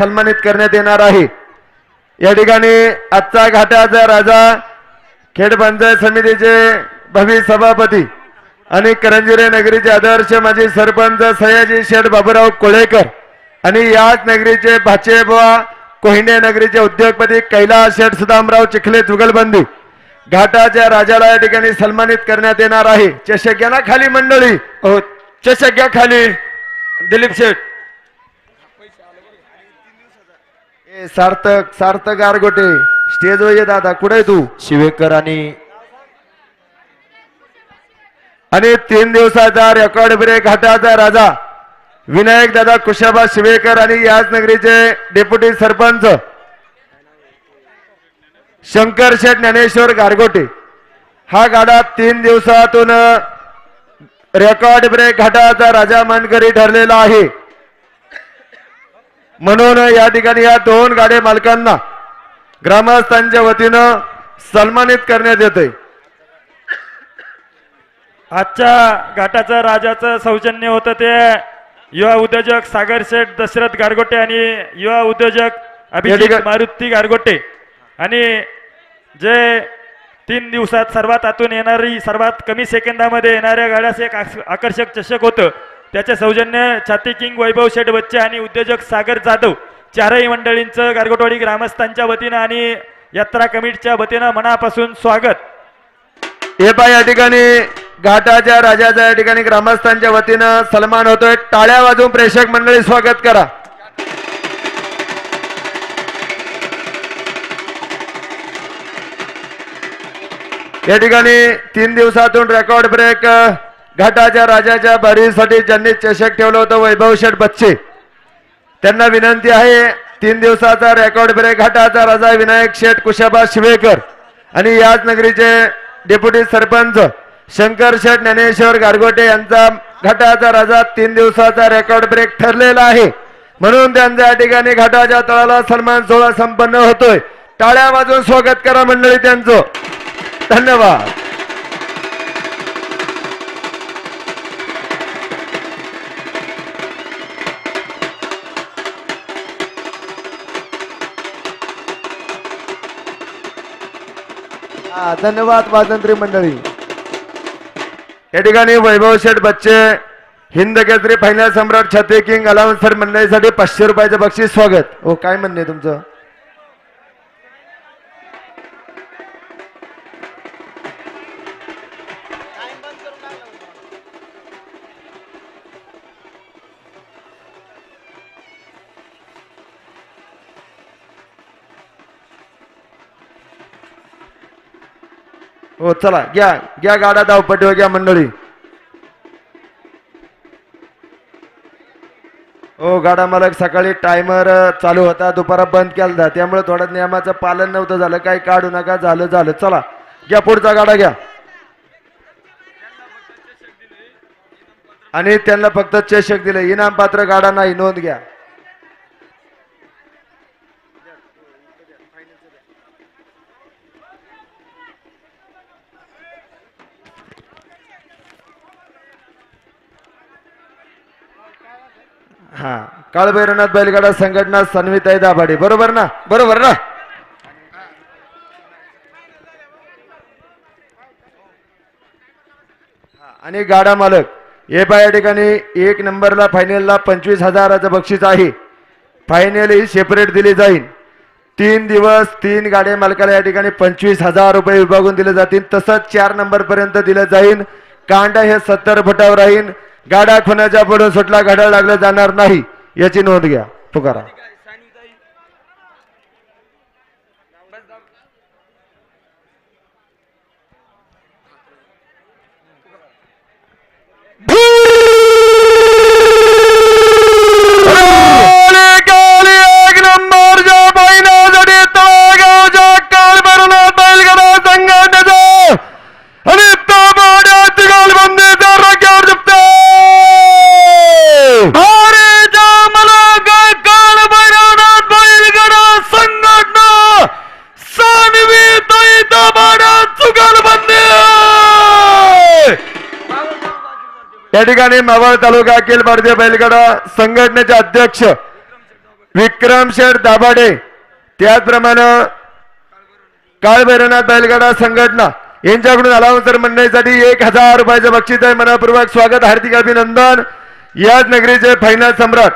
सन्मानित करण्यात येणार आहे. या ठिकाणी आजचा घाटाचा राजा खेड पंचायत समितीचे भवी सभापती आणि करंजिरे नगरीचे आदर्श माजी सरपंच सयाजी शेठ बाबूराव कोळेकर आणि याच नगरीचे भाचेबुवा कोहिंडे नगरीचे उद्योगपती कैलास शेठ सुदामराव चिखले जुगलबंदी. घाटाच्या राजाला या ठिकाणी सन्मानित करण्यात येणार आहे. चषक घ्या ना खाली मंडळी. हो. चषक घ्या खाली. दिलीप शेठ. सार्थक सार्थक गारगोटे. स्टेजवर ये दादा कुठे तू? शिवेकर आणि आणि तीन दिवसाचा रेकॉर्ड ब्रेक घाटाचा राजा. विनायक दादा कुशाबा शिवेकर आणि याच नगरीचे डेप्युटी सरपंच. शंकर शेठ ज्ञानेश्वर गारगोटे. हा गाडा तीन दिवसातून रेकॉर्ड ब्रेक घाटाचा राजा मानकरी ठरलेला आहे. म्हणून या ठिकाणी या दोन गाडे मालकांना ग्रामस्थांच्या वतीनं सन्मानित करण्यात येते आजच्या घाटाचं राजाचं सौजन्य होतं ते युवा उद्योजक सागर शेठ दशरथ गारगोटे आणि युवा उद्योजक अभिजित मारुती गारगोटे. आणि जे तीन दिवसात सर्वात आतून येणारी सर्वात कमी सेकंदामध्ये येणाऱ्या गाड्यास एक आक- आकर्षक चषक होतं. त्याचे सौजन्य छाती किंग वैभव शेठ बच्चे आणि उद्योजक सागर जाधव चारही मंडळींचं गारगोटवाडी ग्रामस्थांच्या वतीनं आणि यात्रा कमिटीच्या वतीनं मनापासून स्वागत. हे पा या ठिकाणी घाटाच्या राजाच्या या ठिकाणी ग्रामस्थांच्या वतीनं सन्मान होतोय. टाळ्या वाजून प्रेक्षक मंडळी स्वागत करा. या ठिकाणी तीन दिवसातून रेकॉर्ड ब्रेक घाटाच्या राजाच्या बारीसाठी ज्यांनी चषक ठेवलं होतं वैभव शेठ बच्चे. त्यांना विनंती आहे तीन दिवसाचा रेकॉर्ड ब्रेक घाटाचा राजा विनायक शेठ कुशाबा शिवेकर आणि याच नगरीचे डेप्युटी सरपंच शंकर शेठ ज्ञानेश्वर गारगोटे यांचा घाटाचा राजा तीन दिवसाचा रेकॉर्ड ब्रेक ठरलेला आहे. म्हणून त्यांच्या या ठिकाणी घाटाच्या तळाला सन्मान सोहळा संपन्न होतोय. टाळ्या वाजून स्वागत करा मंडळी त्यांचं. धन्यवाद. धन्यवाद वाजंत्री मंडळी. या ठिकाणी वैभव शेठ बच्चे हिंद केसरी फायनल सम्राट छते किंग अलाउन्सर मंडळीसाठी पाचशे रुपयाचं बक्षीस स्वागत. हो काय म्हणणे तुमचं? हो चला घ्या घ्या गाडा धावपटीवर हो, घ्या मंडळी. हो गाडा मालक सकाळी टायमर चालू होता दुपारा बंद केला त्यामुळे थोडं नियमाचं पालन नव्हतं झालं. काही काढू नका झालं झालं. चला घ्या पुढचा गाडा घ्या. आणि त्यांना फक्त चषक दिले. इनाम पात्र गाडा नाही नोंद घ्या. हा. काळभैरवनाथ बैलगाडा संघटना सन्विताई दाभाडे. बरोबर ना? बरोबर ना? आणि गाडा मालक. हे पा या ठिकाणी एक नंबरला फायनलला पंचवीस हजाराचं बक्षीस आहे. फायनल ही सेपरेट दिली जाईल. तीन दिवस तीन गाड्या मालकाला या ठिकाणी पंचवीस हजार रुपये विभागून दिले जातील. तसंच चार नंबरपर्यंत दिलं जाईल. कांडा हे सत्तर फुटावर राहील. गाडा खुनाच्या पुढे सुटला गाडा लागला जाणार नाही. याची नोंद घ्या. पुकारा. एक ठिकाणी मावळ तालुका अखिल भारतीय बैलगाडा संघटनेचे अध्यक्ष विक्रम शेठ दाभाडे त्याचप्रमाणे काळभैरवनाथ बैलगाडा संघटना यांच्याकडून अलाउन्सर म्हणण्यासाठी एक हजार रुपयाचं बक्षीस आहे मनापूर्वक स्वागत हार्दिक अभिनंदन. याच नगरीचे फायनल सम्राट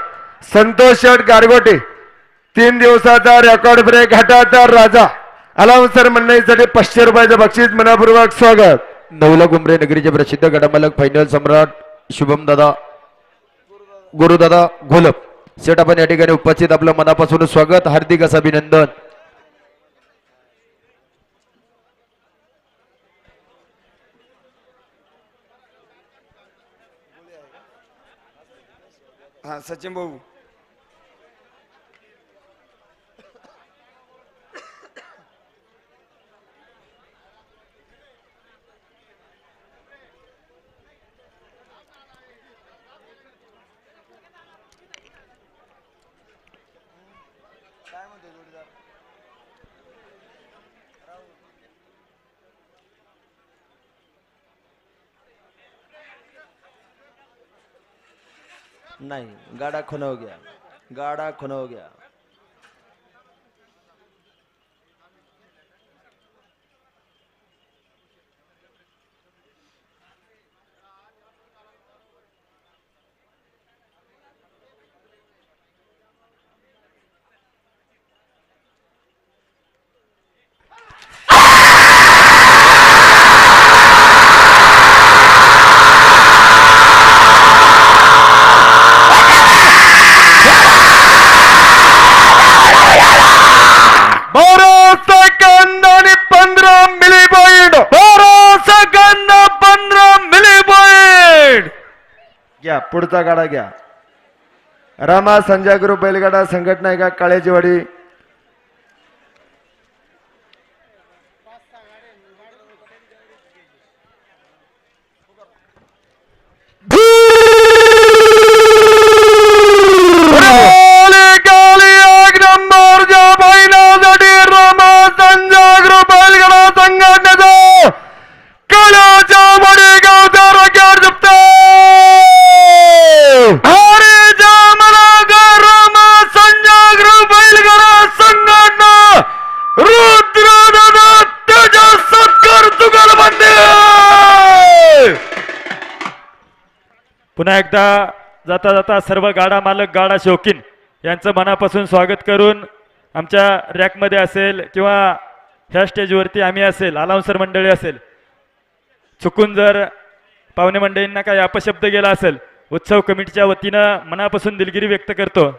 संतोष शेठ गारगोटे तीन दिवसाचा रेकॉर्ड ब्रेक घाटाचा राजा अलाउन्सर म्हणण्यासाठी पाचशे रुपयाचं बक्षीस मनापूर्वक स्वागत. नवला गुमरे नगरीचे प्रसिद्ध गटामालक फायनल सम्राट शुभम दादा गुरुदादा घोलप. सेट आपण या ठिकाणी उपस्थित. आपलं मनापासून स्वागत. हार्दिक असं अभिनंदन. हा सचिन भाऊ. नहीं गाड़ा खुन हो गया गाड़ा खुन हो गया। घ्या पुढचा गाडा घ्या. रामा संजय ग्रुप बैलगाडा संघटना आहे का? काळ्याची पुन्हा एकदा जाता जाता सर्व गाडा मालक गाडा शौकीन यांचं मनापासून स्वागत करून आमच्या रॅकमध्ये असेल किंवा ह्या स्टेजवरती आम्ही असेल अलाउन्सर मंडळी असेल चुकून जर पाहुणे मंडळींना काही अपशब्द गेला असेल उत्सव कमिटीच्या वतीनं मनापासून दिलगिरी व्यक्त करतो.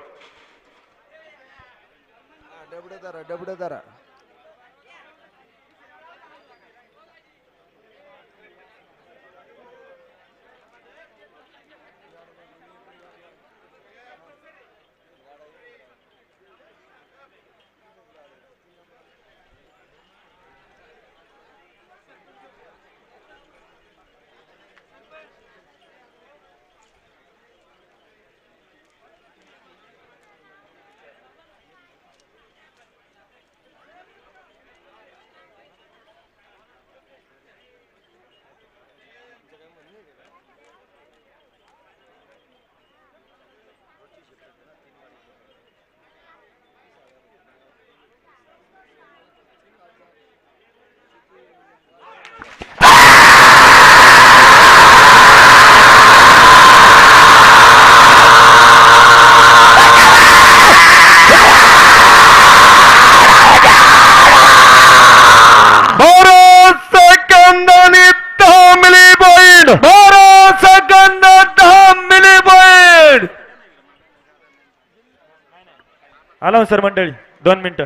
अलाउन्सर मंडळी दोन मिनिटं.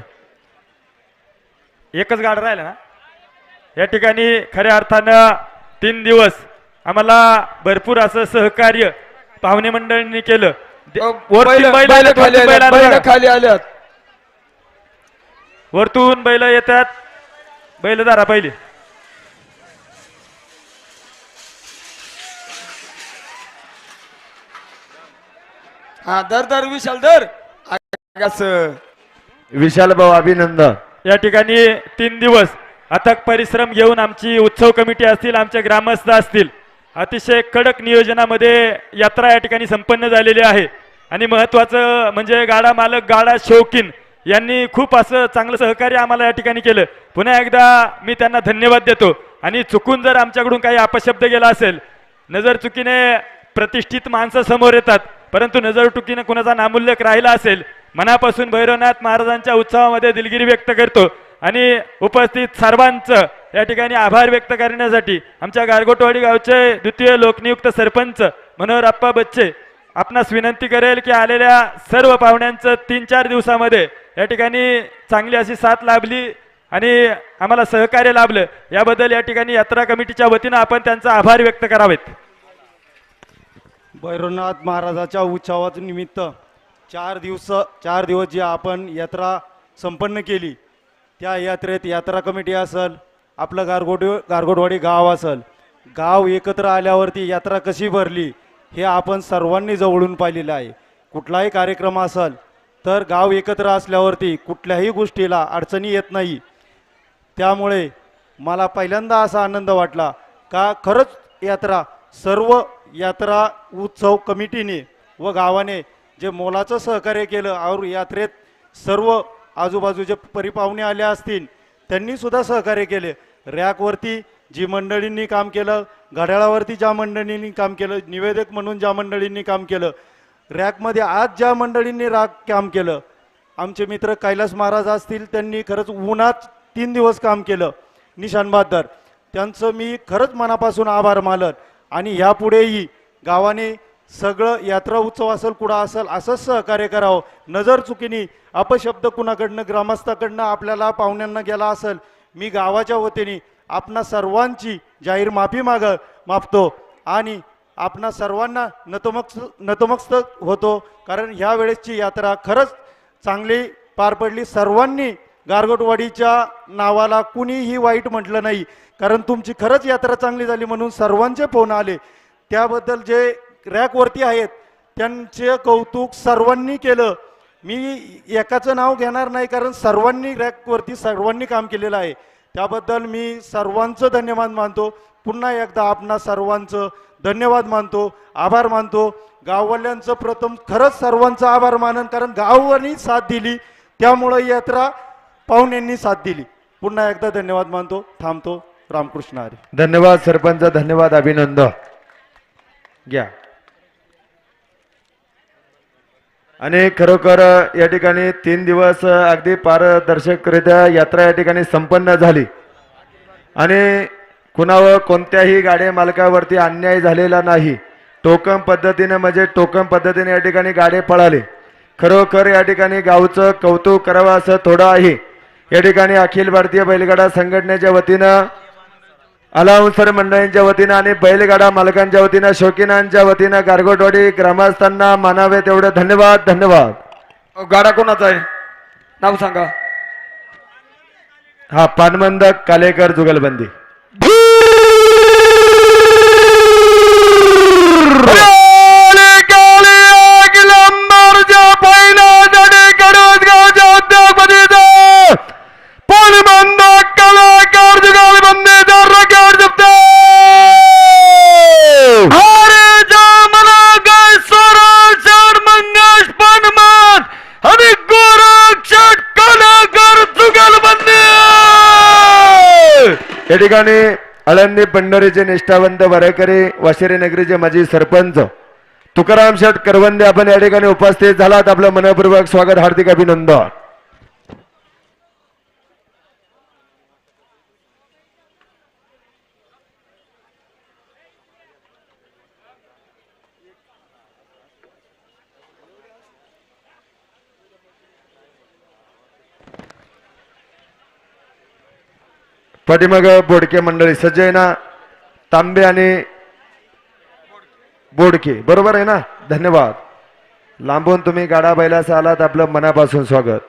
एकच गाडा राहिला ना? या ठिकाणी खऱ्या अर्थानं तीन दिवस आम्हाला भरपूर असं सहकार्य पाहुणे मंडळींनी केलं. खाली आल्यात वरतून बैल येतात. बैल धरा पहिली. हा दर दर विशाल दर. विशाल भाऊ अभिनंदन. या ठिकाणी तीन दिवस अथक परिश्रम घेऊन आमची उत्सव कमिटी असतील आमचे ग्रामस्थ असतील अतिशय कडक नियोजनामध्ये यात्रा या ठिकाणी संपन्न झालेली आहे. आणि महत्वाचं म्हणजे गाडा मालक गाडा शौकीन यांनी खूप असं चांगलं सहकार्य आम्हाला या ठिकाणी केलं. पुन्हा एकदा मी त्यांना धन्यवाद देतो. आणि चुकून जर आमच्याकडून काही अपशब्द गेला असेल नजर चुकीने प्रतिष्ठित माणसं समोर येतात. परंतु नजर कुणाचा नामुल्यक राहिला असेल मनापासून भैरवनाथ महाराजांच्या उत्सवामध्ये दिलगिरी व्यक्त करतो. आणि उपस्थित सर्वांचं या ठिकाणी आभार व्यक्त करण्यासाठी आमच्या गारगोटवाडी गावचे द्वितीय लोकनियुक्त सरपंच मनोहर आप्पा बच्चे आपणास विनंती करेल की आलेल्या सर्व पाहुण्यांचं तीन चार दिवसामध्ये या ठिकाणी चांगली अशी साथ लाभली आणि आम्हाला सहकार्य लाभलं. याबद्दल या ठिकाणी यात्रा कमिटीच्या वतीनं आपण त्यांचा आभार व्यक्त करावेत. भैरवनाथ महाराजाच्या उत्सवाच्या निमित्त चार दिवस चार दिवस जी आपण यात्रा संपन्न केली त्या यात्रेत यात्रा कमिटी असेल आपलं गारगोट गारगोटवाडी गाव असेल गाव एकत्र आल्यावरती यात्रा कशी भरली हे आपण सर्वांनी जवळून पाहिलेलं आहे. कुठलाही कार्यक्रम असेल तर गाव एकत्र असल्यावरती कुठल्याही गोष्टीला अडचणी येत नाही. त्यामुळे मला पहिल्यांदा असा आनंद वाटला का खरंच यात्रा सर्व यात्रा उत्सव कमिटीने व गावाने जे मोलाचं सहकार्य केलं और यात्रेत सर्व आजूबाजूचे परिपाहुणे आले असतील त्यांनीसुद्धा सहकार्य केले. रॅकवरती जी मंडळींनी काम केलं घड्याळावरती ज्या मंडळींनी काम केलं निवेदक म्हणून ज्या मंडळींनी काम केलं रॅकमध्ये आज ज्या मंडळींनी राग काम केलं आमचे मित्र कैलास महाराज असतील त्यांनी खरंच उन्हात तीन दिवस काम केलं निशान बहादर. त्यांचं मी खरंच मनापासून आभार मानत आणि ह्यापुढेही गावाने सगळं यात्रा उत्सव असेल कुठं असेल असंच सहकार्य करावं. नजर चुकीने अपशब्द कुणाकडनं ग्रामस्थाकडनं आपल्याला पाहुण्यांना गेला असेल मी गावाच्या वतीने आपणा सर्वांची जाहीर माफी माग मापतो आणि आपणा सर्वांना नतमक्ष नतमस्त होतो. कारण ह्या वेळेसची यात्रा खरंच चांगली पार पडली. सर्वांनी गारगोटवाडीच्या नावाला कुणीही वाईट म्हटलं नाही. कारण तुमची खरंच यात्रा चांगली झाली म्हणून सर्वांचे फोन आले. त्याबद्दल जे रॅकवरती आहेत त्यांचे कौतुक सर्वांनी केलं. मी एकाचं नाव घेणार नाही कारण सर्वांनी रॅकवरती सर्वांनी काम केलेलं आहे. त्याबद्दल मी सर्वांचं धन्यवाद मानतो. पुन्हा एकदा आपणा सर्वांचं धन्यवाद मानतो आभार मानतो. गाववाल्यांचं प्रथम खरंच सर्वांचं आभार मानन कारण गाववानी साथ दिली. त्यामुळं यात्रा पाहुण्यांनी साथ दिली. पुन्हा एकदा धन्यवाद मानतो. थांबतो. रामकृष्ण हरी. धन्यवाद सरपंच धन्यवाद अभिनंदन. घ्या. आणि खरोखर या ठिकाणी तीन दिवस अगदी पारदर्शकरित्या यात्रा या ठिकाणी संपन्न झाली. आणि कुणावर कोणत्याही गाड्या मालकावरती अन्याय झालेला नाही. टोकन पद्धतीने म्हणजे टोकन पद्धतीने या ठिकाणी गाडे पळाले. खरोखर या ठिकाणी गावचं कौतुक करावं असं थोडं आहे. या ठिकाणी अखिल भारतीय बैलगाडा संघटनेच्या वतीनं अलाउन्सर मंडळींच्या वतीनं आणि बैलगाडा मालकांच्या वतीनं शौकीनांच्या वतीनं गारगोटवाडी ग्रामस्थांना मानावे तेवढे धन्यवाद धन्यवाद. गाडा कोणाचा आहे? नाव सांगा. हा पानमंदक कालेकर जुगलबंदी. या ठिकाणी आळंदी पंढरीचे निष्ठावंत वरेकरी वाशिरी नगरीचे माजी सरपंच तुकाराम शेठ करवंदे आपण या ठिकाणी उपस्थित झालात. आपलं मनपूर्वक स्वागत हार्दिक अभिनंदन. पाठीमाग बोडके मंडळी सज्जयना तांबे आणि बोडके. बरोबर आहे ना? धन्यवाद. लांबून तुम्ही गाडा बैलास आलात आपलं मनापासून स्वागत.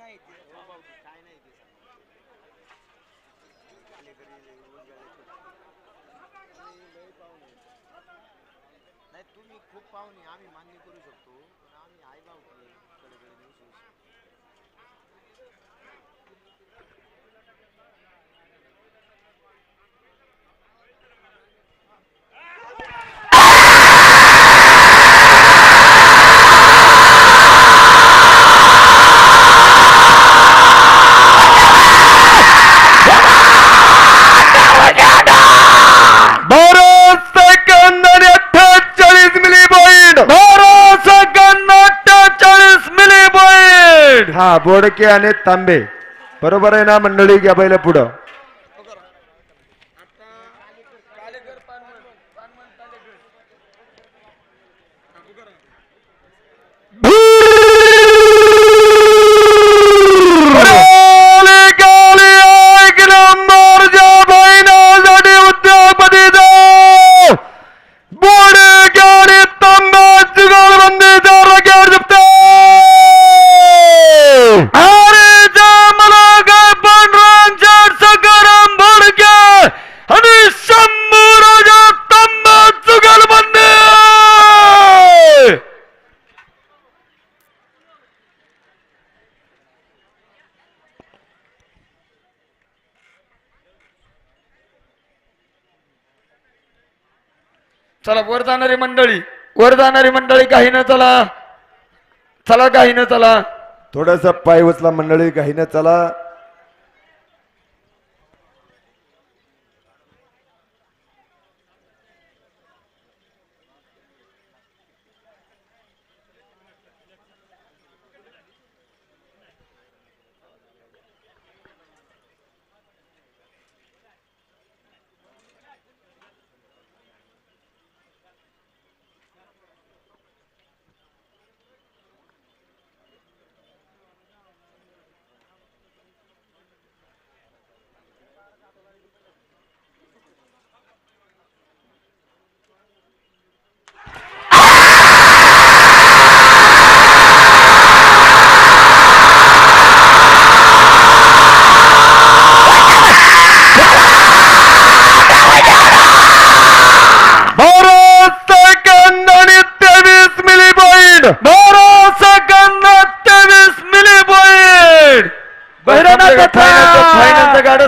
नाही ते. हो, हो, काय नाही ते नाही तुम्ही खूप पाहुणे आम्ही मान्य करू शकतो पण आम्ही आई बाबतीकडे कडे नेऊ शकतो हा बोडके आणि तांबे. बरोबर आहे ना मंडळी घ्या पहिलं पुढं चला वर जाणारी मंडळी वर जाणारी मंडळी काही न चला. चला काही न चला. थोडस पाय उचला मंडळी काही ना चला.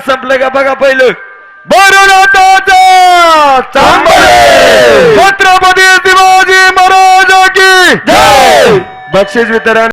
संपलं का बघा पहिलं. छत्रपती शिवाजी महाराज की बक्षीस वितरण.